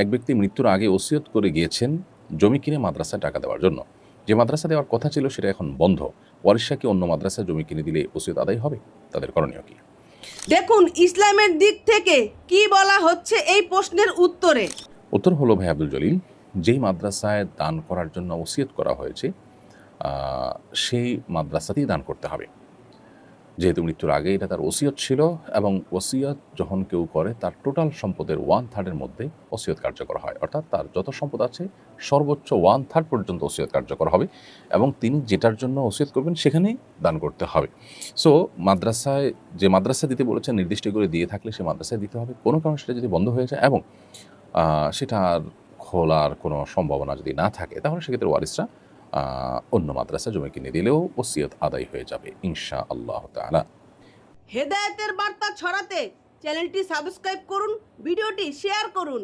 এক ব্যক্তি মৃত্যুর আগে ওসিয়ত করে গিয়েছেন জমি কিনে মাদ্রাসায় টাকা দেওয়ার জন্য। যে মাদ্রাসা দেওয়ার কথা ছিল সেটা এখন বন্ধ। ওয়ারিশাকে অন্য মাদ্রাসায় জমি কিনে দিলে ওসিয়ত আদায় হবে? তাদের করণীয় কি? দেখুন ইসলামের দিক থেকে কি বলা হচ্ছে এই প্রশ্নের উত্তরে। উত্তর হলো ভাই আব্দুল জলিল যেই মাদ্রাসায় দান করার জন্য ওসিয়ত করা হয়েছে সেই মাদ্রাসাতেই দান করতে হবে। যেহেতু মৃত্যুর আগে এটা তার ওসিয়ত ছিল এবং ওসিয়ত যখন কেউ করে, তার টোটাল সম্পদের ওয়ান থার্ডের মধ্যে ওসিয়ত কার্যকর হয়। অর্থাৎ তার যত সম্পদ আছে, সর্বোচ্চ ওয়ান থার্ড পর্যন্ত ওসিয়ত কার্যকর হবে এবং তিনি যেটার জন্য ওসিয়ত করবেন, সেখানেই দান করতে হবে। সো মাদ্রাসায়, যে মাদ্রাসা দিতে বলেছে, নির্দিষ্ট করে দিয়ে থাকলে সে মাদ্রাসায় দিতে হবে। কোনো কারণে সেটা যদি বন্ধ হয়ে যায় এবং সেটা খোলার কোনো সম্ভাবনা যদি না থাকে, তাহলে সেক্ষেত্রে ওয়ারিসরা অন্য মাদ্রাসা জমি কিনে দিলেও ওসিয়ত আদায় হয়ে যাবে ইনশা আল্লাহ তালা হেদায়েতের বার্তা ছড়াতে চ্যানেলটি সাবস্ক্রাইব করুন, ভিডিওটি শেয়ার করুন।